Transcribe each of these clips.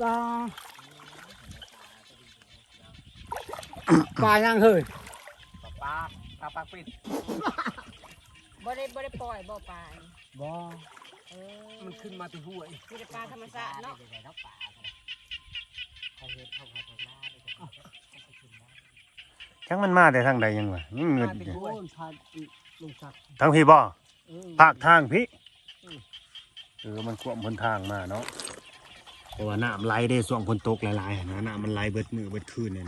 ปลาปลายังเฮ้ยปลาปลาปลาปิดบ่ได้บ่ได้ปล่อยบ่ปลาบ่เออมันขึ้นมาที่ห้วยมีแต่ปลาธรรมชาติเนาะจังมันมาแต่ทางใดยังวะนี่เงินมาที่อยู่โคนพาลงสักทางพี่บ่เออภาคทางพี่เออมันควบพ้นทางมาเนาะเพ ราะว่าน้ำไหลได้ส่วงฝนตกหลายๆนะน้ำมันไหลเบิดมือเบิดคืนเนี่ย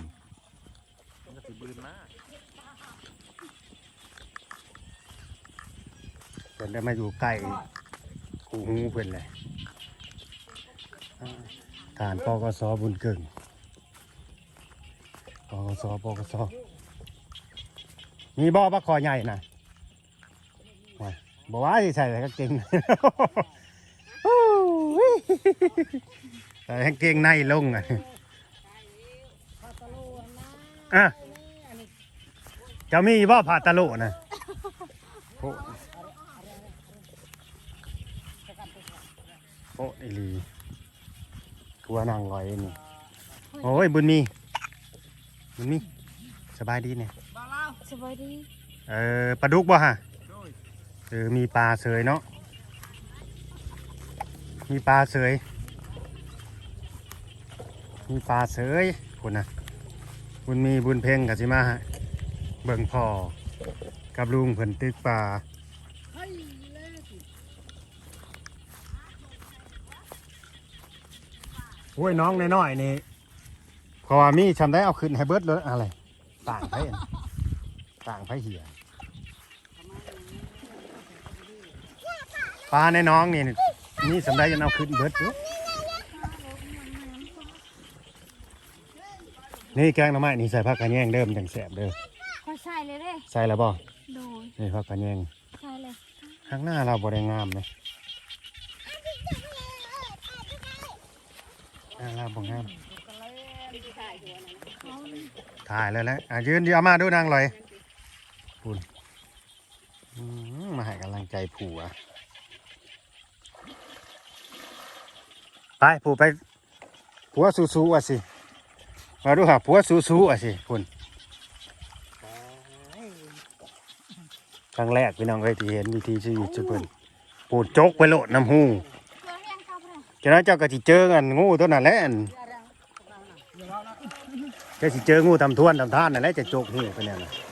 เพิ่นได้มาอยู่ใกล้คูหูเพิ่นเลยฐานปกสบุญเกิงปกสปกสมีบ่อปลาคอใหญ่นะบอกว่าใส่แต่กางเกง ใส่กางเกงในลงอะอะเจะมีบ่ผ่าตะโลนะโอ้โอ้อีหลีกัวนางลอยนี่โอ้ยบุญมี บุญมี สบายดีเนี่ยสบายดี เออปลาดุกบ่ฮะ เออ มีปลาเสยเนาะ มีปลาเสย มีปลาเสยคุณนะบุญมีบุญเพ่งกับสิมาเบิ่งพ่อกับลุงเพิ่นตึกปลาโอ้ยน้องน้อยๆนี่พอมีชำได้เอาขึ้นให้เบิดเลยอะไร ต่างไฟต่างไผเหียปลาในน้องนี่ นี่สำได้ยังเอาขึ้นเบิดอยู่นี่แกงหน่อไม้นี่ใส่ผักกระแยงเดิมจังแสบเด้อขอใส่เลยเด้ใส่แล้วบ่โดยนี่ผักกระแยงใส่เลยข้างหน้าเราบ่ได้งามเลยหน้าเราบ่งามถ่ายเลยแหละอะยืนเดี๋ยวเอามาดูนางลอยปุ่นอืมมาให้กำลังใจผัว ไปผัวไปผัวสู้ๆอะสิมาดูหาผัวสู้ๆอะสิคุณครั้งแรกพี่น้องเคยที่เห็นวิธีชีวิตจุดเพิ่นปูดจกไปโลดน้ำหูเพื่าไปเลยฉะนั้นเจ้าก็สิเจอกันงูตัวนั้นแหละจะสิเจองูทำทวนทำท่านนั่นแหละจะจกหูไปเนี่ยนะอย่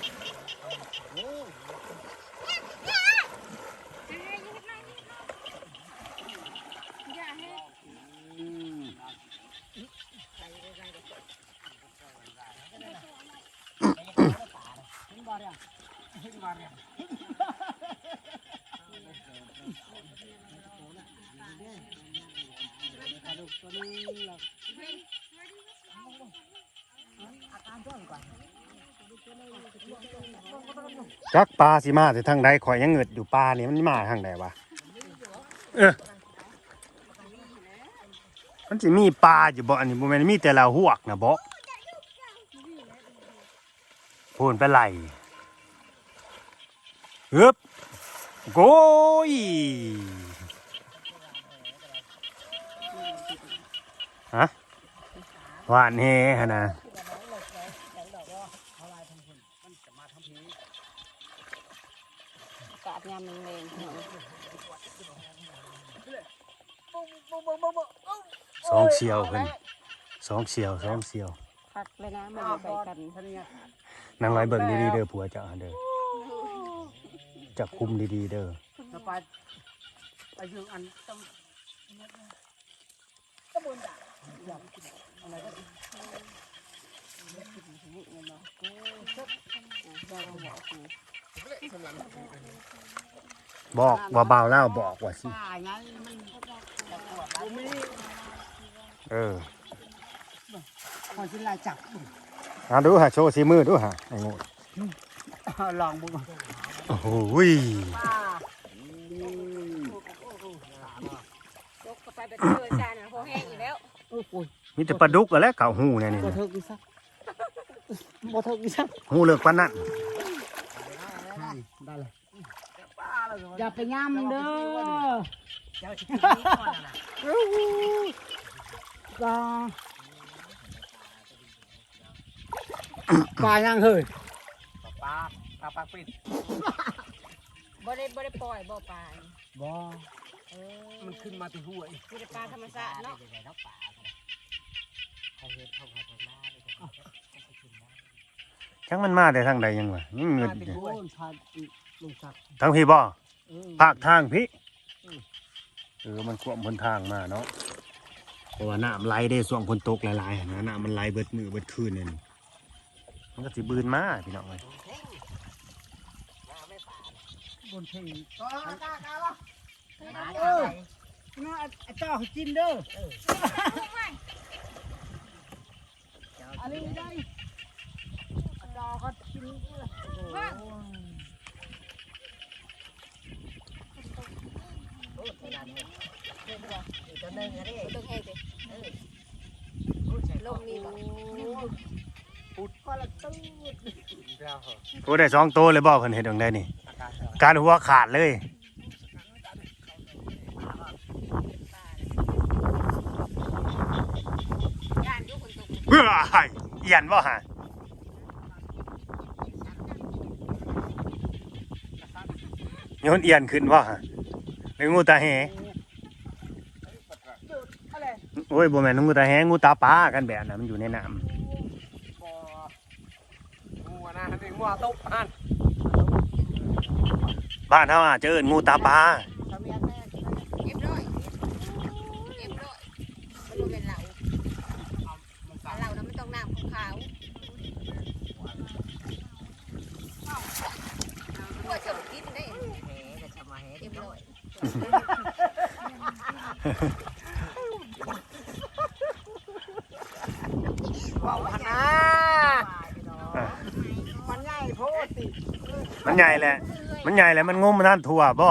จักปลาสิมาแต่ทางใดข่อยยังเงิดอยู่ปลานี่มันมาทางใดวะเออมันสิมีปลาอยู่บ่อันนี้บ่แม่นมีแต่ละหวกนะบ่พูนไปไหล ฮึบโกยฮะหวานเฮฮะนะกาดยามแมงๆเนาะสองเชียวเพิ่นสองเชียวสองเชียวพักเลยนะมันอยู่ใกล้กันนางร้อยเบิ่งดีๆเด้อผัวเจ้าเด้อ จะคุมดีๆ เด้อจะไปไปอยู่อันต้องบอกว่าเบาแล้วบอกว่าสิป่าไงมันบ่มีเออคอยสิลายจับเอาดูฮะโชว์สีมือดูฮะไอ้งูลองบุก โอ้โหยป่ายกเข้าไปแบบเจอจานน่ะพอแห้งอยู่แล้วโอ้โหมีแต่ปลาดุกกันแหล้วเขาหูเนี่ยนี่บ่นะเทิกอีสักบ่เทิกอีสักหูเลิกปานนั้นได้เลยอย่าไปย่ำเด้อก็ปลายังเฮ้ยปลาปลาปลาปิดบ่ได้บ่ได้ปล่อยบ่ปลาบ่เออมันขึ้นมาที่ห้วยมีแต่ปลาธรรมชาติเนาะจังมันมาแต่ทางใดยังวะยังเงินโอ้ยพาลุงศักดิ์ทางพี่บ่เออภาคทางพี่เออมันขวมบนทางมาเนาะเพราะว่าน้ำไหลได้ส่วงฝนตกหลายๆหั้นนะน้ำมันไหลเบิดมือเบิดคืนนี่นี่มันก็สิบืนมาพี่น้องเอ้ย บนเพลงก็กล้ากล้าวะเออน่าเจ้าให้กินเด้ออันนี้ได้ดอกก็กินเด้อตัวนึงอะเด้ตัวแห้งสิลมมีบ่ปุดก็ละตื้อเจ้าเหรอโอ้ได้สองโตเลยบ่เพิ่นเฮ็ดจังไดนี่อา การหัวขาดเลยย่านอยู่คนตกเฮ้ยเอียนบ่ฮะโยนเอียนขึ้นบ่ฮะหรืองูตาแหอะไรโอ้ยบ่แม่นงูตาแหงูตาปลากันแบบนั้นมันอยู่ในน้ำบ่งูนะงูตกอัน บ้านเฮาอาจจะเอิ้นงูตาปลาทำยังไงเรียบร้อยเรียบร้อยมันบ่เป็นเหล้าถ้าเหล้านั้นมันต้องน้ำขาวๆหัวชมกินได้เรียบร้อยว่าวันนะมันง่ายโพดติมันใหญ่แหละ มันใหญ่แหละมันงมมันนั่นทั่วบ่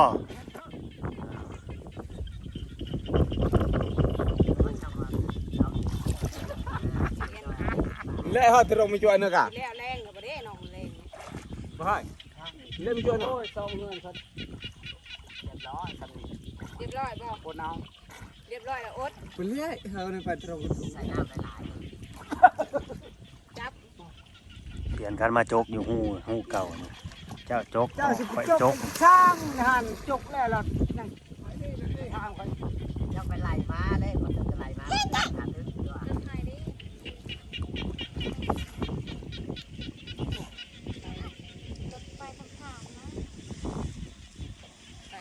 เละฮะที่เราไม่ช่วยนึกอะแล้วแรงก็บ่ได้น้องแรงบ่ให้เละไม่ช่วยนึกโอ้ยสองเงินเขาเรียบร้อยครับเรียบร้อยบ่คนเอาเรียบร้อยแล้วอดไปเละเฮาในไปที่เราใส่น้ำหลายจับเปลี่ยนกันมาจกอยู่หูหูเก่านี่ เจ้าจกเจ้าสิไปจจกกช่างหันจกแล้วล่ะนั่นทางไป ยังไปไล่มาเลยมันจะไล่มาหาถึงตัว น้ำไทยดิไปทางข้างนะไป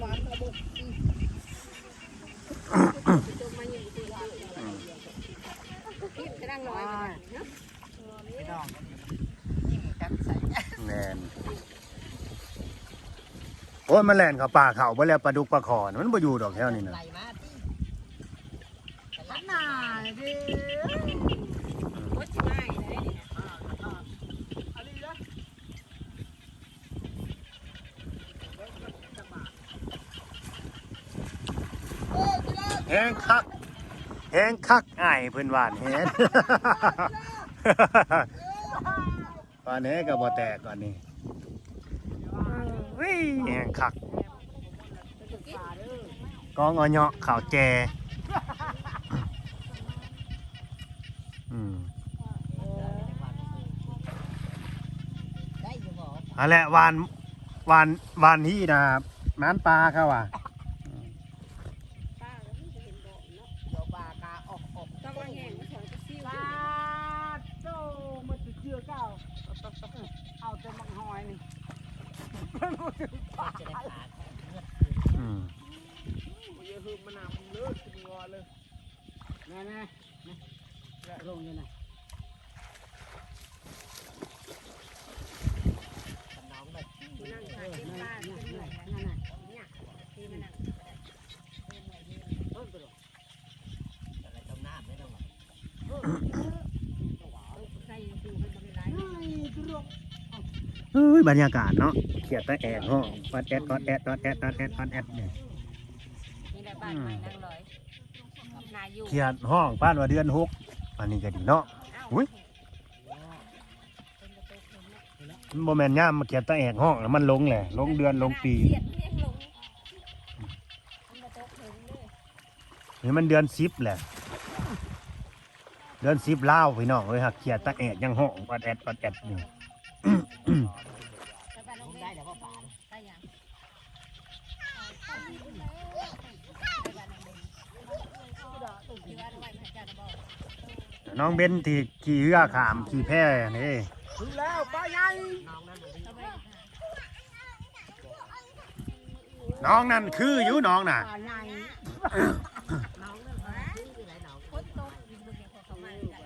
หวานกระบอกอืมจมมาอยู่ที่ลาวคิดกระดังน้อยมาเนาะ พี่น้อง กันใส่ แมน โอ้ยมันแล่นเข้าป่าเขาบ่แล้วปลาดุกปลาขอนมันบ่อยู่ดอกแถวนี้นะไล่มาที่ขันหน้าดิโคตรง่ายเลยอันนี้นะแหงคักแหงคักอ้ายเพิ่นว่านแหนป่านนี้ก็บ่แตกก่อนนี่ วิแหงคักกองอเหยาะข่าวแจอืมได้อยู่บ่อันแหละวานวานวานที่นะน้านปลาเขาว่ะ ป้าก็ไม่เห็นบอกเนาะ โยบากาออกออก ต้องว่าแห้งมันถอนกระซิว ปาโตมันจะเชื่อเก้าเอาแต่มังหอยนี่ จะได้ปาด อืม มันจะคือมันน้ำเลือดขึ้นงอเลย แน่แน่ลงยังไง น้องแบบ นั่งขายเต็มบ้านเป็นเหนื่อยแล้ว นั่นน่ะ เนี่ยที่มานั่ง เพิ่มไปหรอ อะไรต้มน้ำไม่ต้อง ใส่ดูให้มันหลาย นี่ตุรก เฮ้ ยบรรยากาศเนาะเขียดตะแอกห้องออดแอดออดแอดออดแอดออดแอดออดแอดเนี่ยนี่ได้บ้านใหม่นั่งเลยนาอยู่เขียดห้องป้านว่าเดือนหกอันนี้ก็ดีเนาะอุ๊ยมันบ่แม่นย่ามมาเขียดตะแอกห้องแล้วมันลงแหละลงเดือนลงปีเสียดเรียกลงมันมาตกเห็นนี่มันเดือนสิบแหละเดือนสิบเล่าวพี่น้องเอ้ยหักเขียดตะแอดยังห้องปัดแอดปัดแอดอยู่ จะไปลง ได้ ได้ แต่ว่าป่า ได้ยังที่ว่าไว้ให้เจ้านะบ่ น้องเบนที่ขี่เรือขามขี่แพนี่ถึงแล้วป้าใหญ่น้องนั่นคืออยู่น้องน่ะน้องนั่นที่ไหนน้องคนโตอยู่บเนี่ยเขามาได้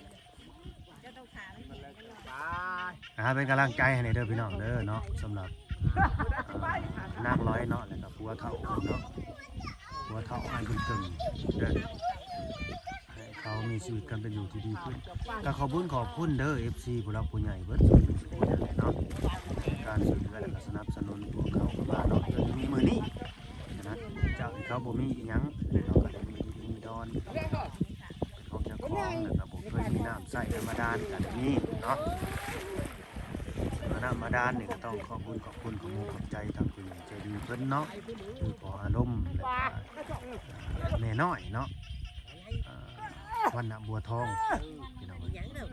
จะต้องขาไม่เห็นกันหรอกป้านะเป็นกำลังใจให้ในเด้อพี่น้องเด้อเนาะสำหรับนางร้อยเนาะแล้วก็ผัวเฒ่าเนาะผัวเฒ่าอายเป็นตึงเด้อ เขามีชีวิตกันเป็นอยู่ที่ดีขึ้นก็ขอบคุณขอบคุณเด้อ FC ผู้รักผู้ใหญ่เบิดสุดสุดเนาะการช่เหลือและก็สนับสนุนพวกเขามาเนาะจนมีมือนี้นะจากเขาบ่มีอิหยังเราก็ได้มีมีดอนของเจ้าของแล้วก็บ่เคยมีน้ำใส่ธรรมดานี่ก็ได้มีเนาะมาดามาดานนี่ก็ต้องขอบคุณขอบคุณขอบคุณขอบใจทางผู้ใหญ่ใจดีเพิ่นเนาะคือพออารมณ์และก็แม่น้อยเนาะ วันน่ะบัวทองพี่น้องเอ้ยยังเด้อ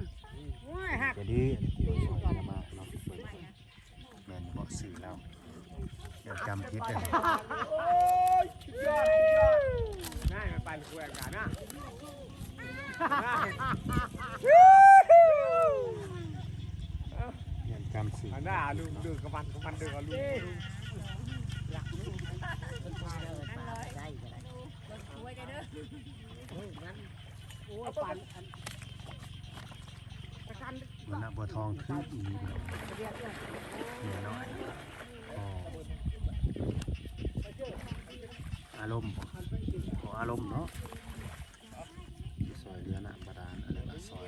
ใจดีที่ซอยกันมาเนาะแม่นบ่สื่อแล้วเดี๋ยวจำผิดได้โอ้ยสุดยอดสุดยอดน่าไปลูกแหวนกันนะเดี๋ยวจำสื่ออันน่าลุงดึงกับมันกับมันดึงกับลุงเป็นป่าเด้อป่าได้ก็ได้ไว้ได้ เด้อโอ้ยงั้นปันอันตะกันวันน่ะบัวทองคืออีหลีพี่น้องแม่น้อยอ๋อารมณ์ขออารมณ์เนาะที่ซอยเรือน่ะบาดาลอะไรก็ซอย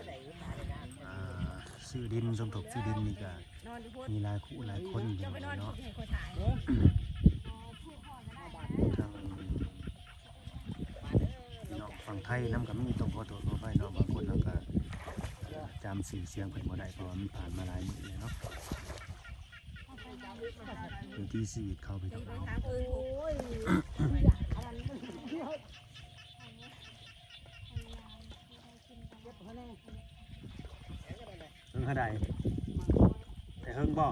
ซื้อดินสมทบซื้อดินนี่ก็นอนอยู่พุ่นมีหลายคู่หลายคนอยู่จะไปนอนเนาะ ที่คนถ่าย ทางพี่ น้องฝั่งไทยน้ำกับไมีต้องขอโทษขอไปเนาะบางคนเราก็จำสื่อเสียงเพิ่นบ่ได้เพราะมันผ่านมาหลายมื้อแล้วเนาะอยู่ที่ชีเข้าไปจะทำไปเนาะทางนถูกเฮิงเท่าใดแต่เฮิงบ่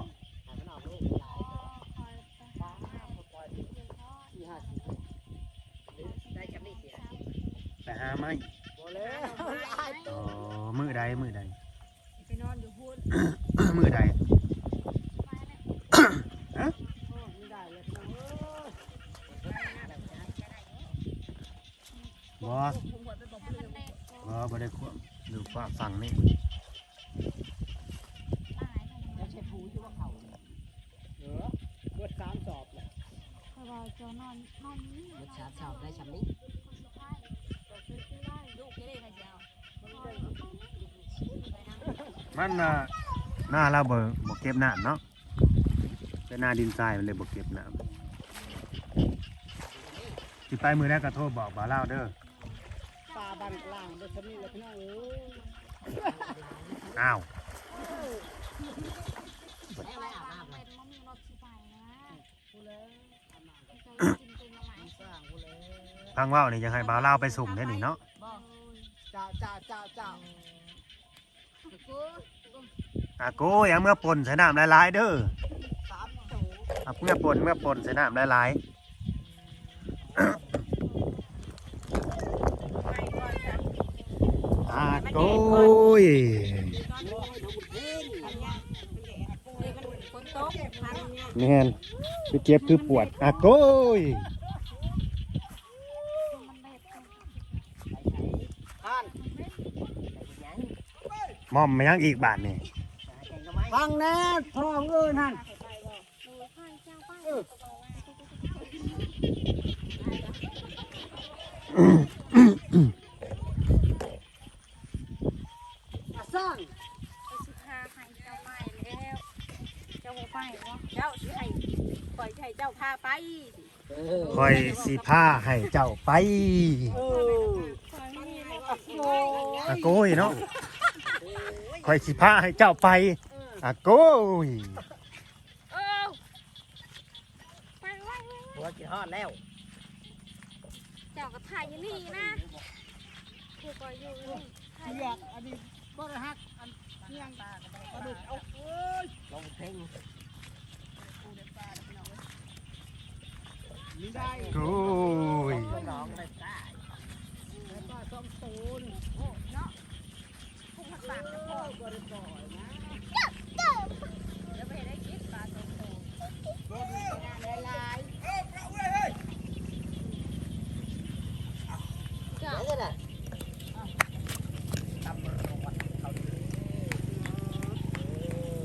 ได้จำนี่เสีย ไป หาไม้บ่แล้วอ๋อมื้อใดมื้อใด ไปนอนอยู่พุ่นมื้อใดไม่ได้เลยบ่บ่บ่ได้ควบอยู่ฝั่งฝั่งนี่แล้วใช้ผูอยู่ว่าเขาเออเบิดสามสอบเลยเราจะนอนนอนนี่รถชาร์จชอบได้จำนี่ ลูกจะได้มาเจ้า มันน่ะหน้าเราบ่บ่เก็บน้ำเนาะเป็นหน้าดินทรายมันเลยบ่เก็บน้ำสิไปมือแรกก็โทรบอกบ่าวเล่าวเด้อปลาบันกลางเบิดสมีแล้วพี่น้องเอ้ยอ้าวได้ไว้อาบน้ำเลเป็ยนมะมีรถสิไปนะกินเป็นมาหลายสร้างกูเลยฟังเว่านี่ยังให้บ่าวเล่าวไปส่งได้อนี่เนาะเจ้าเจ้าเจ้าเจ้า อาโก้อย่าเมื่อปนใส่น้ำหลายๆเด้อเอาเมื่อปนเมื่อปนใส่น้ำหลายไปก่อนจ้ะๆอาโกยนี่มันฝนตกพันเนี่ยแมนคือเจ็บคือปวดอาโกย มันเด็ด ท่าน ยัง มอมมายังอีกบาทนี่แกงก็ไม่ฟังแน่ทองเอ้ยนั่นดูไข่เจ้าป้าอาสร้างไปสิพาไข่เจ้าไปแล้วเจ้าบ่ไปวะเจ้าสิให้ปล่อยให้เจ้าพาไปเออคอยสีผ้าให้เจ้าไปเออคอยมีรถโอ้ยอาโก้ยเนาะ คอยสีผ้าให้เจ้าไปอาโก้ยเออไปไว้ไว้หัวจีฮอดแล้ว เจ้าก็ถ่ายอยู่นี่นะกูก็อยู่นี่ถ่ายอเชืยู่อกอันนี้บ่ได้ฮักอันเที่ยงปลาดุกเอาเอ้ยลงเพ่งนี่ได้โอ้ยน้องเลยจ้าแล้วก็ต้องตูน พุ่งมาปากจะพอบ่ได้ปล่อยนะเดี๋ยวไปได้กินปลาตัวโตหลายเดี๋ยวจะน่ะทำมันลงวันเขาดี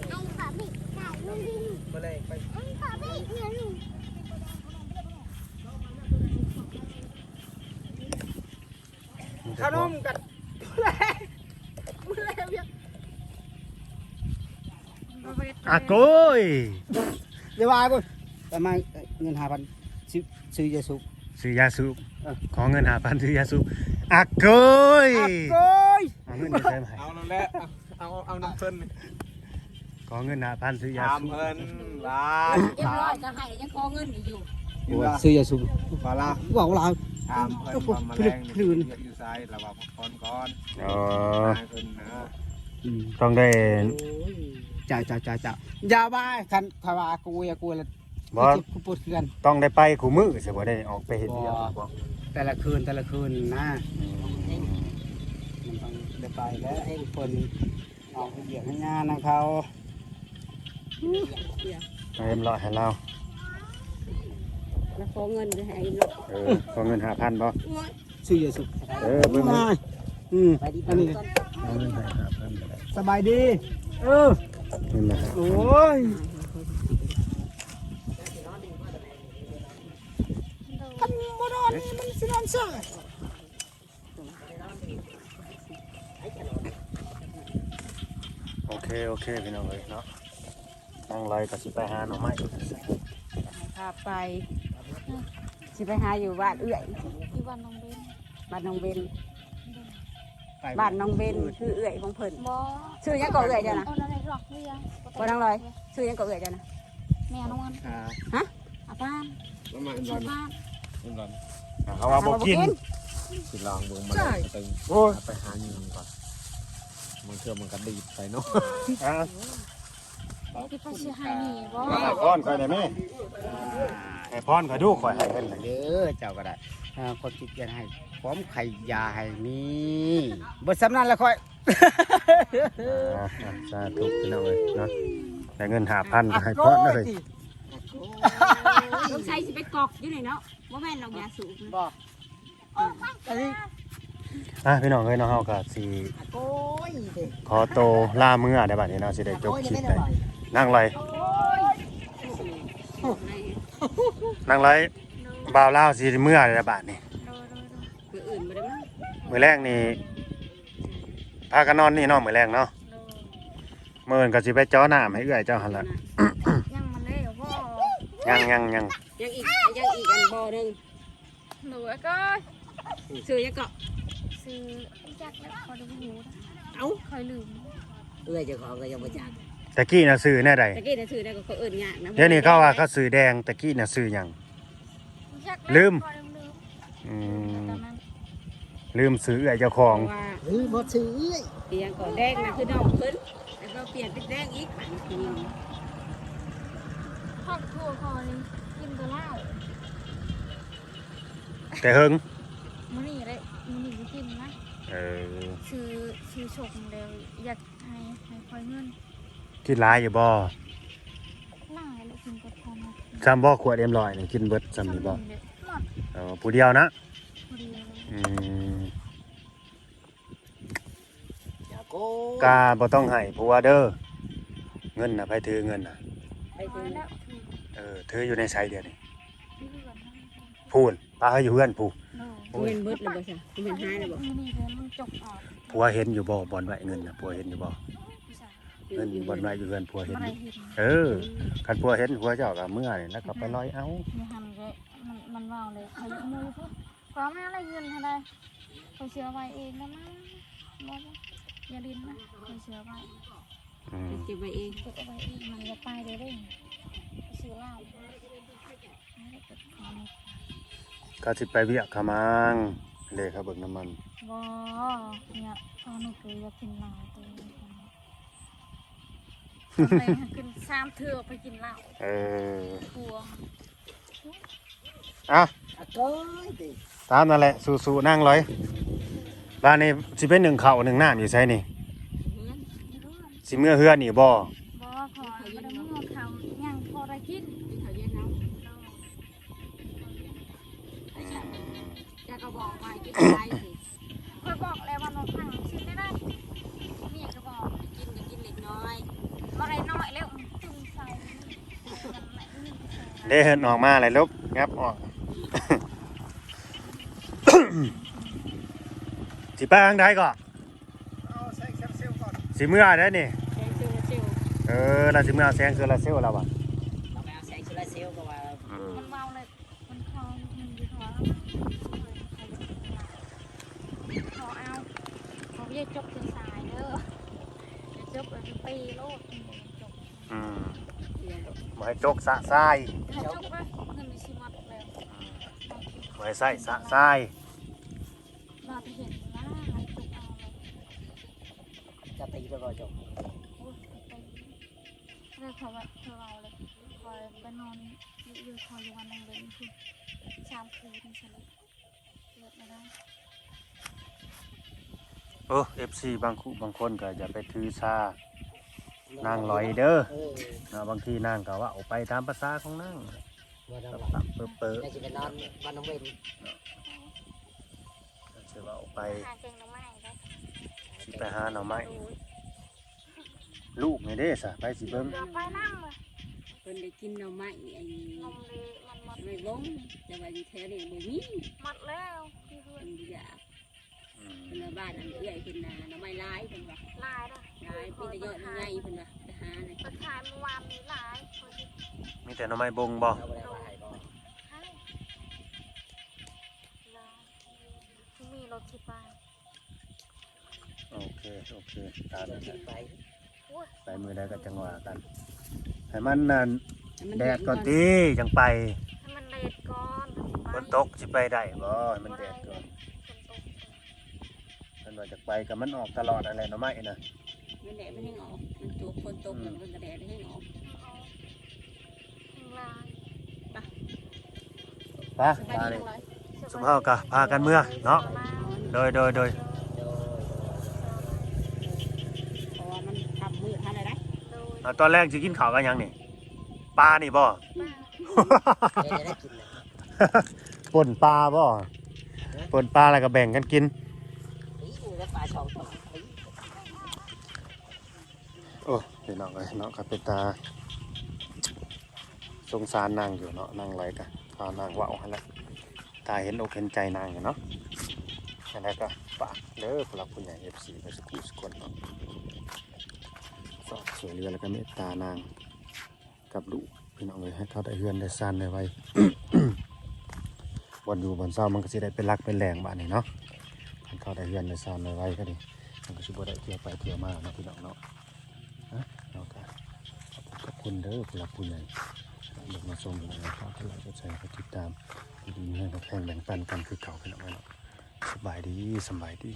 ไอ้ขาบิดไก่ลุงดินก็เลยไปไอ้ขาบิดเนี่ยลุงขนมกันมือแรงเนี่ย อะโกยเดี๋ยววายบ่ประมาณเงิน5,000ซื้อซื้อยาสูบซื้อยาสูบขอเงินหาพันซื้อยาสูบอะโกยโก้ยเอาเงินไปใช้ไหมเอานั่นแหละเอาเอาน้ำเพิ่นขอเงินหาพันซื้อยาตามสูบเพิ่นลาเรียบร้อยก็ให้ยังคอเงินอยู่ซื้อยาสูบปลาลาบอกเราตามเพิ่นว่าแมลงนี่เยอะอยู่ไซระวังพักผ่อนก่อนอ๋อให้เพิ่นนะต้องได้ จ้าจ้าจ้าจ้าอย่าบ้าคันทวากูอย่ากูละบอสกูปวดเคือนต้องได้ไปขู่มือสิบ่ได้ออกไปเห็นเดียวบ่บ่แต่ละคืนแต่ละคืนนะอืมมันต้องได้ไปแล้วให้คนออกไปเหยียบให้งานนะเขาเอาเอ็มรอให้เราแล้วขอเงินจะให้เนาะเออขอเงินหาพันบ่ซื้อยาสูบเออเบิ่งมาอืมไปดีอันนี้ก่อนเอาเงินให้หาพันก็ได้สบายดี เออ เงินนะฮะโอ้ยมันบ่นอนนี่มันสินอนซะโอเค โอเค พี่น้องเอ้ยเนาะนั่งไล่ก็สิไปหาหน่อไม้พาไปสิไปหาอยู่บ้านเอื้อยที่วันน้องเบนบ้านน้องเบนไปบ้านน้องเบนคือเอื้อยของเพิ่นบอชื่อหยังก็เอื้อยเจ้านะเอาอะไรหรอกเรียงบ่ดังเลยชื่อหยังก็เอื้อยเจ้านะแม่นอนอ่าอาบ้านประมาณชาวบ้านนั้นเขาว่าบ่กินสิลองเบิ่งมาตึงโอ้ยไปหาเงินก่อนมันเชื่อมันก็ดีดไปเนาะอะที่พ่อชื่อไฮนี่บอให้พรข่อยได้ไหมให้พรข่อยดูข่อยให้เพิ่นน่ะเด้อเจ้าก็ได้ อ่าคนคิดจะให้พร้อมไข่ยาให้นี่บ่สำนันแล้วค่อย อ่าอะสาธุพี่น้องเอ้ยเนาะได้เงินหาพันก็ให้พรเลยต้องใช้สิไปกอกอยู่ไหนเนาะบ่แม่นเรายาสูบบ่อันนี้อะพี่น้องเอ้ยเนาะเฮาก็สิโอ้ยเด็กขอโตวลามื้อได้บัดนี้เนาะสิได้จบคลิปได้นั่งไรนั่งไร บ่าวลาวสิมื้อได้บัดนี้โดยโดยโดยคืออื่นบ่ได้มั้งมื้อแรกนี่พากันนอนนี่เนาะมื้อแรกเนาะโดยมื้ออื่นก็สิไปจ้อน้ำให้เอื้อยเจ้าหั่นล่ะยังมันเลยบอยังยังยังยังอีกยังอีกอันบ่อหนึงหนูก็ชื่อหยังก็ซื้อจักแล้วพอดูหูเอ้าคอยลืมเอื้อยเจ้าของก็ยังบ่จักตะกี้น่ะซื้อแน่ใดตะกี้น่ะชื่อได้ก็เขาเอิ้นยากนะเดี๋ยวนี้เขาว่าเขาซื้อแดงตะกี้น่ะซื้อหยัง จักลืมพอลืมลืมอืมตอนนั้นลืมซื้อเอื้อยเจ้าของ ว่าเฮ้ยบ่ซื้อเอื้อยเปลี่ยนก่อนแดงนะคือน้องเพิ่นแล้วก็เปลี่ยนเป็นแดงอีกบัดนี้คือทอดทั่วคอนี่กินตัวเหล้าแต่เฮิงมื้อนี้เลยมื้อนี้กินนะเออซื้อซื้อชกเดียวอยากให้ให้คอยเงินกินหลายอยู่บ่ ซ้ำบ่ขวดเอ็มลอยนี่กินเบิดซ้ำนี่บ่หมดเออผู้เดียวนะพอดีเลยอืมอย่าโก้กาบ่ต้องให้ผัวเด้อเงินน่ะไปถือเงินน่ะไปไปถึงแล้วคือเออถืออยู่ในไสเดียวนี่ที่เรือนนั่นพูนป้าเขาอยู่เฮือนผู้เนอะเงินเบิดแล้วบ่ซะเงินหายแล้วบ่มื้อนี้เดี๋ยวมันจกออกผัวเห็นอยู่บ่บ่อนไว้เงินน่ะผัวเห็นอยู่บ่ พี่สาวเงินบ่อนไว้อยู่เฮือนผัวเห็นอะไรอยู่เห็น เออคันผัวเห็นผัวเจ้าก็เมื่อนี่แล้วก็ไปลอยเอามีหันเลยมันมันว่าวเลยเขายกมือพูดความไม่อะไรเงินอะไรเขาเชื่อไว้เองนะมั้งบอกว่าอย่าดินนะเขาเชื่อไว้อืมเก็บไว้เองเก็บเอาไว้เองมันจะตายเลยเด้งเขาเชื่อเหล้าไม่ได้เกิดความก็สิไปเวียกขมังเลยครับเบิกน้ำมันบ่เนี่ยตอนนี้คืออยากกินเหล้า ตัวนี้ไปกินสามเถื่อไปกินเหล้าเออครัวอะอะเก้ยดิตามนั่นแหละสู้ๆนั่งร้อยบ้านนี้สิเป็นหนึ่งเข่าวหนึ่งน้ำอยู่ใช่นี่สิเมื่อเฮือนนี่บ่ เด้เฮินออกมาเลยลูกงับออกสิไปทางใดก่อนเอาใส่แคปซูลก่อนสิเมื่อได้นี่แกงเซลเซลเออเราสิเมื่อแสงโซลาร์เซลล์เราอะเราไปเอาแสงโซลาร์เซลล์ก็ว่ามันเมาเลยมันคอมันอยู่ท้องขอเอาเขาอย่าจบเสียสายเด้ออย่าจบเลยปีโลดจบอืม เสียงบ่ให้จกสะทรายถ้าจบก็เงินมีชิมัดแล้วบ่ให้ใส่สะทรายมาไปเห็นหน้าจุกเอาเลยจะตีไปบ่จบโอ้ยไปเรื่องเขาแบบเราเลยคอยไปนอนอยู่คอยอยู่วันนึงเลยคือสามคืนสลิปเลิกไม่ได้โอ้ FC บางคุบางคนก็อย่าไปถือซา นั่งลอยเด้อเออนะบางทีนั่งก็ว่าออกไปตามภาษาของนั่งบ่ต้องตับหลับตับเปื้อเปื้อได้สิไปนอนบ้านน้องเวนเชื่อว่าออกไปหาเจงน้ำไม้ได้สิไปหาหน่อไม้ลูกนี่เด้สะไปสิเบิ่งเกือบไปนั่งเลยเพิ่นได้กินหน่อไม้ไอ้นมเลยมันหมดไม่วงแต่ว่าอยู่แถวนี้บ่มีหมดแล้วที่เพื่อเพิ่นนบ่อยากอืมเพิ่นว่าบ้านอันเอื้อยเพิ่นน่ะหน่อไม้หลายเพิ่นว่าลายนะ หลายมีแต่ยอดใหญ่เพิ่นว่าไปหาเลยไปขายเมื่อวานนี้หลายคนที่มีแต่หน่อไม้บงบ่เอาไปได้ว่าให้บ่ให้ลายที่มีรถที่บ้านโอเคโอเคตามเรานั้นกินไปโอ้ยไปมือใดก็จังหวะกันให้มันนั่นให้มันแดดก่อนติจังไปให้มันเลดก่อนฝนตกสิไปได้บ่ให้มันแดดก่อนฝนตกมันว่าจะไปก็มันออกตลอดอะไรหน่อไม้น่ะมั นแดดมันให้ออกมันตกฝนตกมันก็แดดให้ออกเอางลายไปมาเลย สุภาพก็พากันเมื่อเนาะโดยโดยโดยเพราะว่ามันทำมืดทำอะไรได้เอาตอนแรกสิกินข้าวกันยังนี่ปลานี่บ่บ้านเดี๋ยวจะได้กินเลยป่นปลาบ่ป่นปลาแล้วก็แบ่งกันกินแล้วปลาสองตัวนี่ โอ้พี่น้องเอ้ยเนาะก็เป็นตาสงสารนางอยู่เนาะนางไรกันพานางว่าหั่นแหละตาเห็นอกเห็นใจนางอยู่เนาะอันนั้นก็ฝากเด้อผู้หลักผู้ใหญ่ FC ไปสกุลสกุลเนาะฝากสวยเรือแล้วก็เมตตานางกับลูกพี่น้องเลยให้เขาได้เฮือนได้ซานได้ไว้วันอยู่วันเศร้ามันก็สิได้เป็นรักเป็นแรงบ้านนี้เนาะเขาได้เฮือนได้ซานได้ไว้ก็ดีมันก็สิบได้เที่ยวไปเที่ยวมาเนาะพี่น้องเนาะ คุณเด้อผู้หลักผู้ใหญ่เด็กมาชมกันนะครับที่เราจะใช้ก็ติดตามดีๆให้กับแพงแบ่งปันกันคือเก่าเป็นเอาไว้เนาะสบายดีสบายดี